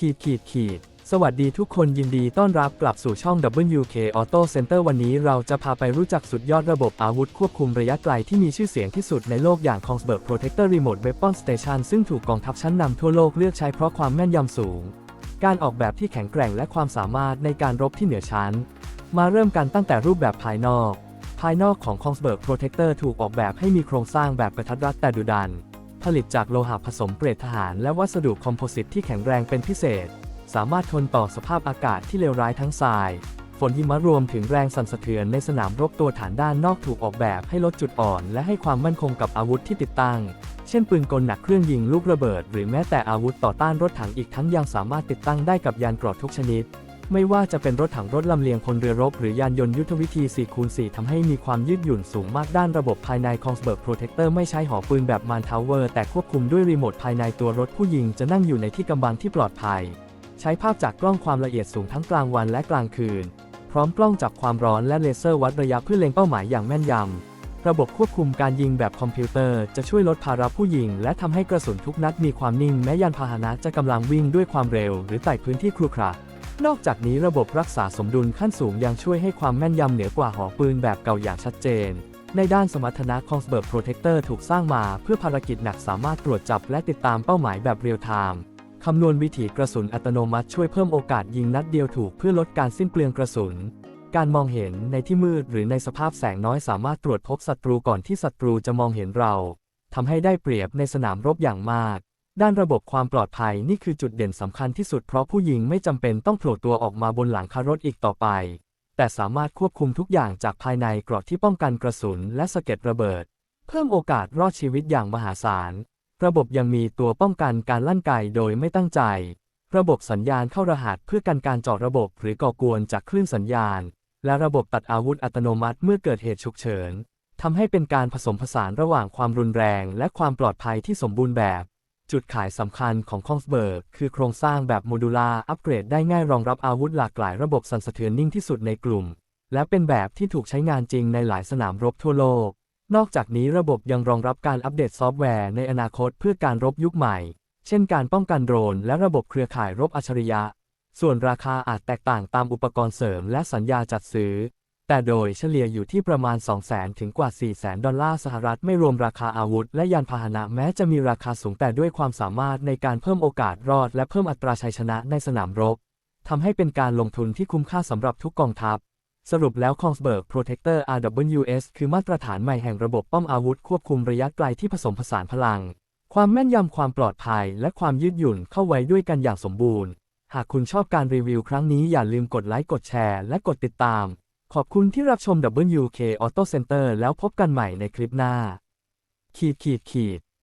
ขีดขีดขีดสวัสดีทุกคนยินดีต้อนรับกลับสู่ช่อง WK Auto Center วันนี้เราจะพาไปรู้จักสุดยอดระบบอาวุธควบคุมระยะไกลที่มีชื่อเสียงที่สุดในโลกอย่าง Kongsberg Protector Remote Weapon Station ซึ่งถูกกองทัพชั้นนำทั่วโลกเลือกใช้เพราะความแม่นยำสูง การออกแบบที่แข็งแกร่งและความสามารถในการรบที่เหนือชั้น มาเริ่มกันตั้งแต่รูปแบบภายนอก ภายนอกของ Kongsberg Protector ถูกออกแบบให้มีโครงสร้างแบบกระทัดรัดแต่ดุดัน ผลิตจากโลหะผสมเกรดทหาร และวัสดุคอมโพสิตที่แข็งแรงเป็นพิเศษ สามารถทนต่อสภาพอากาศที่เลวร้ายทั้งทราย ฝนหิมะรวมถึงแรงสั่นสะเทือนในสนามรบตัวฐานด้านนอกถูกออกแบบให้ลดจุดอ่อน และให้ความมั่นคงกับอาวุธที่ติดตั้ง เช่นปืนกลหนักเครื่องยิงลูกระเบิด หรือแม้แต่อาวุธต่อต้านรถถังอีกทั้งยังสามารถติดตั้งได้กับยานเกรอทุกชนิด ไม่ว่าจะเป็นรถถังรถลำเลียงพลเรือรบหรือยานยนต์ยุทธวิธี 4x4 ทำให้มีความยืดหยุ่นสูงมากด้านระบบภายใน Kongsberg Protector ไม่ใช้หอปืนแบบมานทาวเวอร์แต่ควบคุมด้วยรีโมทภายในตัวรถผู้ยิงจะนั่งอยู่ในที่กำบังที่ปลอดภัย ใช้ภาพจากกล้องความละเอียดสูงทั้งกลางวันและกลางคืน พร้อมกล้องจับความร้อนและเลเซอร์วัดระยะเพื่อเล็งเป้าหมายอย่างแม่นยำระบบควบคุมการยิงแบบคอมพิวเตอร์จะช่วยลดภาระผู้ยิง และทำให้กระสุนทุกนัดมีความนิ่งแม้ยานพาหนะจะกำลังวิ่งด้วยความเร็ว หรือไต่พื้นที่ครุขระ นอกจากนี้ระบบรักษาสมดุลขั้นสูงยังช่วยให้ความแม่นยำเหนือกว่าหอปืนแบบเก่าอย่างชัดเจน ในด้านสมรรถนะ Kongsberg Protector ถูกสร้างมาเพื่อภารกิจหนักสามารถตรวจจับและติดตามเป้าหมายแบบเรียลไทม์คำนวณวิถีกระสุนอัตโนมัติช่วยเพิ่มโอกาสยิงนัดเดียวถูกเพื่อลดการสิ้นเปลืองกระสุน การมองเห็นในที่มืดหรือในสภาพแสงน้อยสามารถตรวจพบศัตรูก่อนที่ศัตรูจะมองเห็นเราทำให้ได้เปรียบในสนามรบอย่างมาก ด้านระบบความปลอดภัยนี่คือจุดเด่นสำคัญที่สุดเพราะผู้ยิงไม่จำเป็นต้องโผล่ตัวออกมาบนหลังคารถอีกต่อไป แต่สามารถควบคุมทุกอย่างจากภายในกรอบที่ป้องกันกระสุนและสะเก็ดระเบิด เพิ่มโอกาสรอดชีวิตอย่างมหาศาล ระบบยังมีตัวป้องกันการลั่นไกโดยไม่ตั้งใจ ระบบสัญญาณเข้ารหัสเพื่อกันการจาะระบบหรือก่อกวนจากคลื่นสัญญาณ และระบบตัดอาวุธอัตโนมัติเมื่อเกิดเหตุฉุกเฉินทำให้เป็นการผสมผสานระหว่างความรุนแรง และความปลอดภัยที่สมบูรณ์แบบ จุดขายสำคัญของคองสเบิร์กคือโครงสร้างแบบโมดูลาอัปเกรดได้ง่ายรองรับอาวุธหลากหลายระบบสั่นสะเทือนนิ่งที่สุดในกลุ่ม และเป็นแบบที่ถูกใช้งานจริงในหลายสนามรบทั่วโลก นอกจากนี้ระบบยังรองรับการอัปเดตซอฟต์แวร์ในอนาคตเพื่อการรบยุคใหม่ เช่นการป้องกันโดรน และระบบเครือข่ายรบอัจฉริยะ ส่วนราคาอาจแตกต่างตามอุปกรณ์เสริมและสัญญาจัดซื้อ แต่โดยเฉลี่ยอยู่ที่ประมาณ 200,000 ถึงกว่า400,000 ดอลลาร์สหรัฐไม่รวมราคาอาวุธ และยานพาหนะแม้จะมีราคาสูงแต่ด้วยความสามารถในการเพิ่มโอกาสรอด และเพิ่มอัตราชัยชนะในสนามรบทำให้เป็นการลงทุนที่คุ้มค่าสำหรับทุกกองทัพ สรุปแล้ว Kongsberg Protector RWS คือมาตรฐานใหม่แห่งระบบป้อมอาวุธควบคุมระยะไกลที่ผสมผสานพลัง ความแม่นยำความปลอดภัย และความยืดหยุ่นเข้าไว้ด้วยกันอย่างสมบูรณ์ หากคุณชอบการรีวิวครั้งนี้อย่าลืมกดไลค์กดแชร์และกดติดตาม ขอบคุณที่รับชม WK Auto Center แล้วพบกันใหม่ในคลิปหน้า ขีดขีดขีด